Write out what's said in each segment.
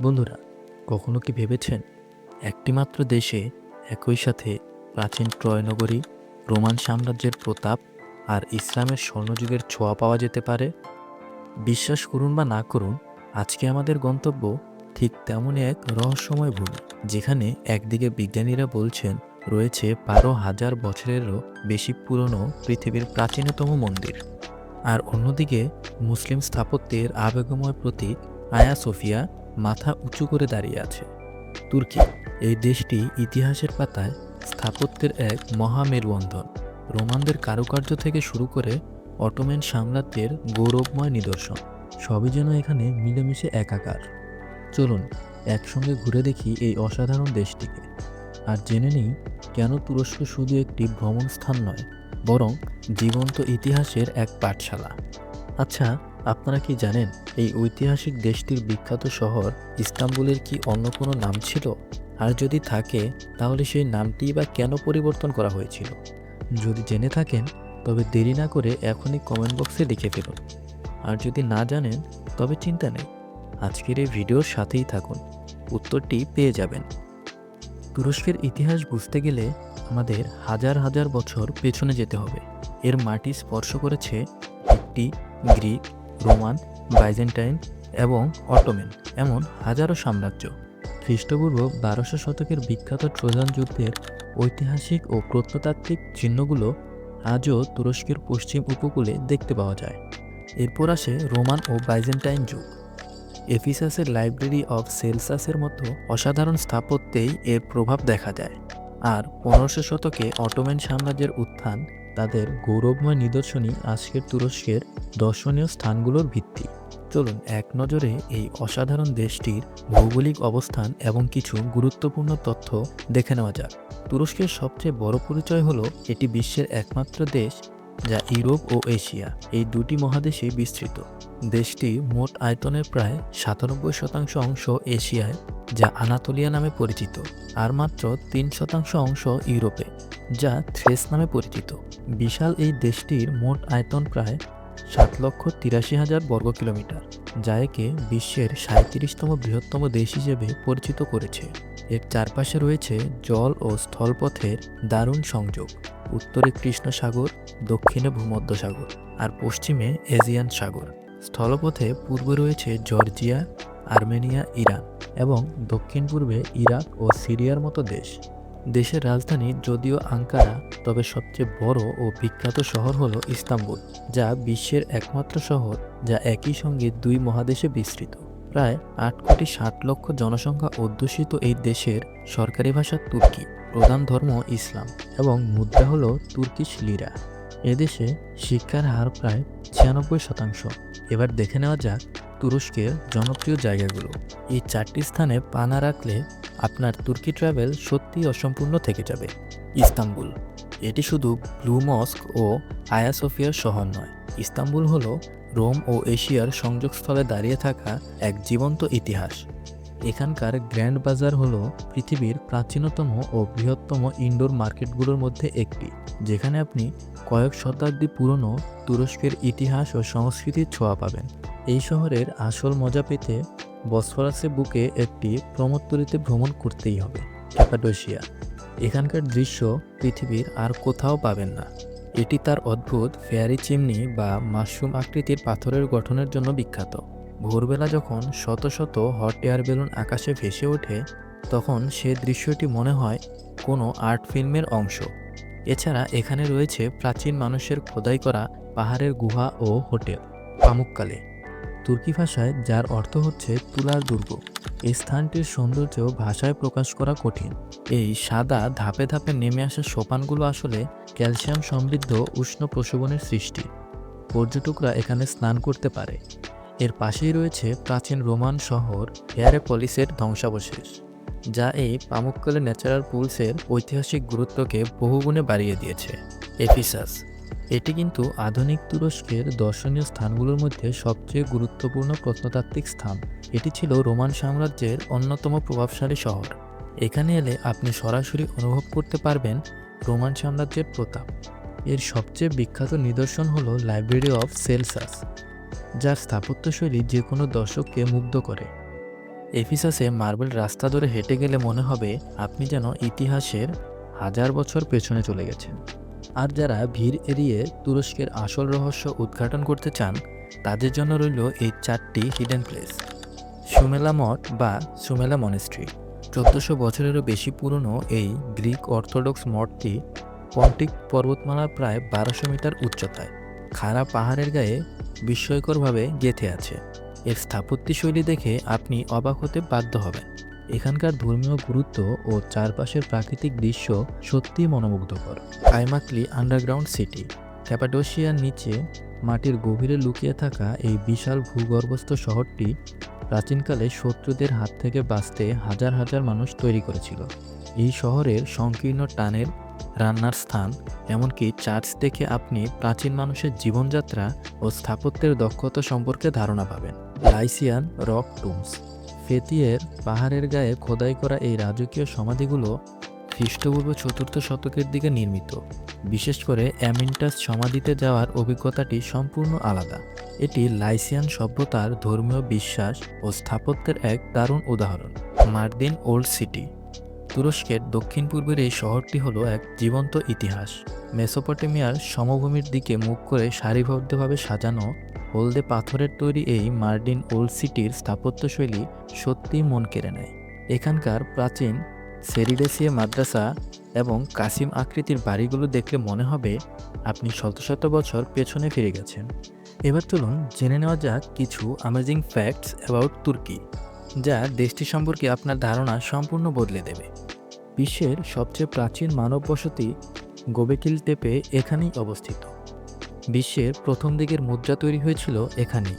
বন্ধুরা, কখনো কি ভেবেছেন একটিমাত্র দেশে একই সাথে প্রাচীন ট্রয় নগরী রোমান সাম্রাজ্যের প্রতাপ আর ইসলামের স্বর্ণযুগের ছোঁয়া পাওয়া যেতে পারে? বিশ্বাস করুন বা না করুন, আজকে আমাদের গন্তব্য ঠিক তেমনই এক রহস্যময় ভূমি, যেখানে একদিকে বিজ্ঞানীরা বলছেন রয়েছে বারো হাজার বছরেরও বেশি পুরনো পৃথিবীর প্রাচীনতম মন্দির। আর অন্যদিকে মুসলিম স্থাপত্যের আবেগময় প্রতীক আয়া সোফিয়া মাথা উঁচু করে দাঁড়িয়ে আছে। তুর্কি, এই দেশটি ইতিহাসের পাতায় স্থাপত্যের এক মহামেরুবন্ধন রোমানদের কারুকার্য থেকে শুরু করে অটোমেন সাম্রাজ্যের গৌরবময় নিদর্শন, সবই যেন এখানে মিলেমিশে একাকার। চলুন, একসঙ্গে ঘুরে দেখি এই অসাধারণ দেশটিকে। আর জেনে নিই, কেন তুরস্ক শুধু একটি ভ্রমণ স্থান নয়, বরং জীবন্ত ইতিহাসের এক পাঠশালা। আচ্ছা আপনারা কি জানেন এই ঐতিহাসিক দেশটির বিখ্যাত শহর ইস্তাম্বুলের কি অন্য কোনো নাম ছিল? আর যদি থাকে, তাহলে সেই নামটি বা কেন পরিবর্তন করা হয়েছিল? যদি জেনে থাকেন, তবে দেরি না করে এখনই কমেন্ট বক্সে লিখে ফেলুন। আর যদি না জানেন, তবে চিন্তা নেই। আজকের এই ভিডিওর সাথেই থাকুন। উত্তরটি পেয়ে যাবেন। তুরস্কের ইতিহাস বুঝতে গেলে আমাদের হাজার হাজার বছর পেছনে যেতে হবে। এর মাটি স্পর্শ করেছে একটি গ্রিক রোমান, বাইজেন্টাইন এবং অটোমেন, এমন হাজারো সাম্রাজ্য। খ্রিস্টপূর্ব বারোশো শতকের বিখ্যাত ট্রোজান যুদ্ধের ঐতিহাসিক ও প্রত্নতাত্ত্বিক চিহ্নগুলো আজও তুরস্কের পশ্চিম উপকূলে দেখতে পাওয়া যায়। এরপর আসে রোমান ও বাইজেন্টাইন যুগ। এফিসাসের লাইব্রেরি অফ সেলসাসের মতো অসাধারণ স্থাপত্যেই এর প্রভাব দেখা যায়। আর পনেরোশো শতকে অটোম্যান সাম্রাজ্যের উত্থান তাদের গৌরবময় নিদর্শনই আজকের তুরস্কের দর্শনীয় স্থানগুলোর ভিত্তি। চলুন, এক নজরে এই অসাধারণ দেশটির ভৌগোলিক অবস্থান এবং কিছু গুরুত্বপূর্ণ তথ্য দেখে নেওয়া যাক। তুরস্কের সবচেয়ে বড় পরিচয় হলো, এটি বিশ্বের একমাত্র দেশ যা ইউরোপ ও এশিয়া, এই দুটি মহাদেশে বিস্তৃত। দেশটি মোট আয়তনের প্রায় সাতানব্বই শতাংশ অংশ এশিয়ায়, যা আনাতোলিয়া নামে পরিচিত, আর মাত্র তিন শতাংশ অংশ ইউরোপে। যা থ্রেস নামে পরিচিত। বিশাল এই দেশটির মোট আয়তন প্রায় সাত লক্ষ তিরাশি হাজার বর্গ কিলোমিটার, যা একে বিশ্বের সাঁত্রিশতম বৃহত্তম দেশ হিসেবে পরিচিত করেছে। এর চারপাশে রয়েছে জল ও স্থলপথের দারুণ সংযোগ, উত্তরে কৃষ্ণ সাগর দক্ষিণে ভূমধ্য সাগর আর পশ্চিমে এজিয়ান সাগর। স্থলপথে পূর্বে রয়েছে জর্জিয়া, আর্মেনিয়া, ইরান এবং দক্ষিণ পূর্বে ইরাক ও সিরিয়ার মতো দেশ। দেশের রাজধানী যদিও আঙ্কারা, তবে সবচেয়ে বড় ও বিখ্যাত শহর হলো ইস্তাম্বুল, যা বিশ্বের একমাত্র শহর, যা একই সঙ্গে দুই মহাদেশে বিস্তৃত। প্রায় আট কোটি ষাট লক্ষ জনসংখ্যা অধ্যুষিত এই দেশের সরকারি ভাষা তুর্কি, প্রধান ধর্ম ইসলাম, এবং মুদ্রা হল তুর্কিশ লিরা। এদেশে শিক্ষার হার প্রায় ছিয়ানব্বই শতাংশ। এবার দেখে নেওয়া যাক তুরস্কের জনপ্রিয় জায়গাগুলো। এই চারটি স্থানে পা না রাখলে আপনার তুর্কি ট্রাভেল সত্যিই অসম্পূর্ণ থেকে যাবে। ইস্তাম্বুল। এটি শুধু ব্লু মস্ক ও আয়া সোফিয়ার শহর নয়। ইস্তাম্বুল হলো রোম ও এশিয়ার সংযোগস্থলে দাঁড়িয়ে থাকা এক জীবন্ত ইতিহাস। এখানকার গ্র্যান্ড বাজার হলো পৃথিবীর প্রাচীনতম ও বৃহত্তম ইনডোর মার্কেটগুলোর মধ্যে একটি, যেখানে আপনি কয়েক শতাব্দী পুরনো তুরস্কের ইতিহাস ও সংস্কৃতির ছোঁয়া পাবেন। এই শহরের আসল মজা পেতে বসফরাসের বুকে একটি প্রমোত্তরিতে ভ্রমণ করতেই হবে, ক্যাপাডোশিয়া। এখানকার দৃশ্য পৃথিবীর আর কোথাও পাবেন না। এটি তার অদ্ভুত ফেয়ারি চিমনি বা মাশরুম আকৃতির পাথরের গঠনের জন্য বিখ্যাত। ভোরবেলা যখন শত শত হট এয়ার বেলুন আকাশে ভেসে ওঠে, তখন সে দৃশ্যটি মনে হয় কোনো আর্ট ফিল্মের অংশ। এছাড়া এখানে রয়েছে প্রাচীন মানুষের খোদাই করা পাহাড়ের গুহা ও হোটেল, পামুককালে। তুর্কি ভাষায় যার অর্থ হচ্ছে তুলার দুর্গ। এই স্থানটির সৌন্দর্য ভাষায় প্রকাশ করা কঠিন। এই সাদা ধাপে ধাপে নেমে আসা সোপানগুলো আসলে ক্যালসিয়াম সমৃদ্ধ উষ্ণ প্রসবনের সৃষ্টি। পর্যটকরা এখানে স্নান করতে পারে। এর পাশেই রয়েছে প্রাচীন রোমান শহর হেয়ারেপলিসের ধ্বংসাবশেষ। যা এই পামুক্কলে ন্যাচারাল পুলসের ঐতিহাসিক গুরুত্বকে বহুগুণে বাড়িয়ে দিয়েছে। এফিসাস। এটি কিন্তু আধুনিক তুরস্কের দর্শনীয় স্থানগুলোর মধ্যে সবচেয়ে গুরুত্বপূর্ণ প্রত্নতাত্ত্বিক স্থান। এটি ছিল রোমান সাম্রাজ্যের অন্যতম প্রভাবশালী শহর। এখানে এলে আপনি সরাসরি অনুভব করতে পারবেন রোমান সাম্রাজ্যের প্রতাপ। এর সবচেয়ে বিখ্যাত নিদর্শন হল লাইব্রেরি অফ সেলসাস, যার স্থাপত্যশৈলী যে কোনো দর্শককে মুগ্ধ করে। এফিসাসে মার্বেল রাস্তা ধরে হেঁটে গেলে মনে হবে আপনি যেন ইতিহাসের হাজার বছর পেছনে চলে গেছেন। আর যারা ভিড় এড়িয়ে তুরস্কের আসল রহস্য উদ্ঘাটন করতে চান, তাদের জন্য রইল এই চারটি হিডেন প্লেস সুমেলা মঠ বা সুমেলা মনেস্ট্রি চোদ্দশো বছরেরও বেশি পুরনো এই গ্রিক অর্থোডক্স মঠটি পন্টিক পর্বতমালার প্রায় বারোশো মিটার উচ্চতায়, খাড়া পাহাড়ের গায়ে বিস্ময়করভাবে গেঁথে আছে। এর স্থাপত্যশৈলী দেখে আপনি অবাক হতে বাধ্য হবেন। এখানকার ধর্মীয় গুরুত্ব ও চারপাশের প্রাকৃতিক দৃশ্য সত্যিই মনোমুগ্ধকর। আইমাকলি আন্ডারগ্রাউন্ড সিটি, ক্যাপাডোশিয়ার নিচে মাটির গভীরে লুকিয়ে থাকা এই বিশাল ভূগর্ভস্থ শহরটি প্রাচীনকালে শত্রুদের হাত থেকে বাঁচতে হাজার হাজার মানুষ তৈরি করেছিল। এই শহরের সংকীর্ণ টানের রান্নার স্থান, এমনকি চার্চ দেখে আপনি প্রাচীন মানুষের জীবনযাত্রা ও স্থাপত্যের দক্ষতা সম্পর্কে ধারণা পাবেন। লাইসিয়ান রক টুমস। ফেতিয়ের পাহাড়ের গায়ে খোদাই করা এই রাজকীয় সমাধিগুলো খ্রিস্টপূর্ব চতুর্থ শতকের দিকে নির্মিত। বিশেষ করে অ্যামিনটাস সমাধিতে যাওয়ার অভিজ্ঞতাটি সম্পূর্ণ আলাদা। এটি লাইসিয়ান সভ্যতার ধর্মীয় বিশ্বাস ও স্থাপত্যের এক দারুণ উদাহরণ, মার্দিন ওল্ড সিটি। তুরস্কের দক্ষিণ পূর্বের এই শহরটি হলো এক জীবন্ত ইতিহাস। মেসোপটেমিয়ার সমভূমির দিকে মুখ করে সারিবদ্ধভাবে সাজানো হলদে পাথরের তৈরি এই মার্ডিন ওল্ড সিটির স্থাপত্যশৈলী সত্যিই মন কেড়ে নেয়। এখানকার প্রাচীন সেরিডেসিয়া মাদ্রাসা এবং কাসিম আকৃতির বাড়িগুলো দেখলে মনে হবে আপনি শত শত বছর পেছনে ফিরে গেছেন। এবার চলুন জেনে নেওয়া যাক কিছু অ্যামেজিং ফ্যাক্টস অ্যাবাউট তুর্কি যা দেশটি সম্পর্কে আপনার ধারণা সম্পূর্ণ বদলে দেবে। বিশ্বের সবচেয়ে প্রাচীন মানব বসতি গোবেকিল টেপে এখানেই অবস্থিত। বিশ্বের প্রথম দিকের মুদ্রা তৈরি হয়েছিল এখানে।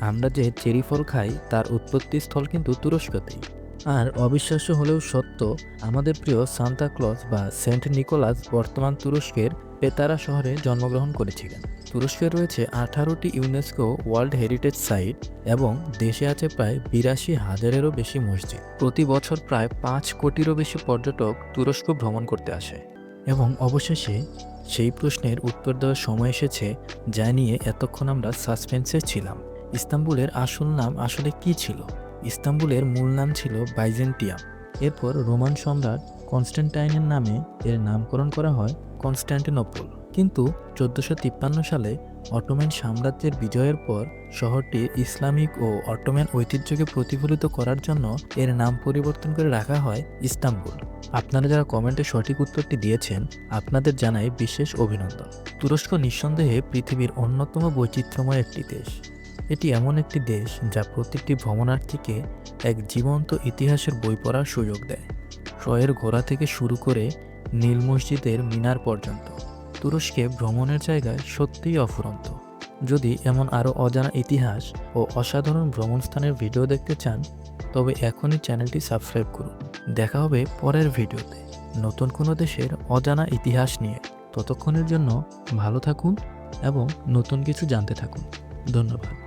আমরা যে চেরি ফল খাই, তার উৎপত্তিস্থল কিন্তু তুরস্কতেই। আর অবিশ্বাস্য হলেও সত্য, আমাদের প্রিয় সান্তা ক্লজ বা সেন্ট নিকোলাস বর্তমান তুরস্কের পেতারা শহরে জন্মগ্রহণ করেছিলেন। তুরস্কে রয়েছে আঠারোটি ইউনেস্কো ওয়ার্ল্ড হেরিটেজ সাইট এবং দেশে আছে প্রায় বিরাশি হাজারেরও বেশি মসজিদ। প্রতি বছর প্রায় পাঁচ কোটিরও বেশি পর্যটক তুরস্ক ভ্রমণ করতে আসে। এবং অবশেষে সেই প্রশ্নের উত্তর দেওয়ার সময় এসেছে যা নিয়ে এতক্ষণ আমরা সাসপেন্সে ছিলাম। ইস্তাম্বুলের আসল নাম আসলে কি ছিল? ইস্তাম্বুলের মূল নাম ছিল বাইজেন্টিয়াম। এরপর রোমান সম্রাট কনস্ট্যান্টাইনের নামে এর নামকরণ করা হয় কনস্ট্যান্টিনোপল কিন্তু চোদ্দোশো সালে অটোম্যান সাম্রাজ্যের বিজয়ের পর শহরটি ইসলামিক ও অটোম্যান ঐতিহ্যকে প্রতিফলিত করার জন্য এর নাম পরিবর্তন করে রাখা হয় ইস্তাম্বুল। আপনারা যারা কমেন্টে সঠিক উত্তরটি দিয়েছেন, আপনাদের জানাই বিশেষ অভিনন্দন। তুরস্ক নিঃসন্দেহে পৃথিবীর অন্যতম বৈচিত্র্যময় একটি দেশ। এটি এমন একটি দেশ যা প্রতিটি ভ্রমণার্থীকে এক জীবন্ত ইতিহাসের বই পড়ার সুযোগ দেয়। শয়ের ঘোড়া থেকে শুরু করে নীল মসজিদের মিনার পর্যন্ত। তুরস্কে ভ্রমণের জায়গায় সত্যিই অফুরন্ত। যদি এমন আরও অজানা ইতিহাস ও অসাধারণ ভ্রমণস্থানের ভিডিও দেখতে চান, তবে এখনই চ্যানেলটি সাবস্ক্রাইব করুন। দেখা হবে পরের ভিডিওতে। নতুন কোনো দেশের অজানা ইতিহাস নিয়ে। ততক্ষণের জন্য ভালো থাকুন এবং নতুন কিছু জানতে থাকুন। ধন্যবাদ।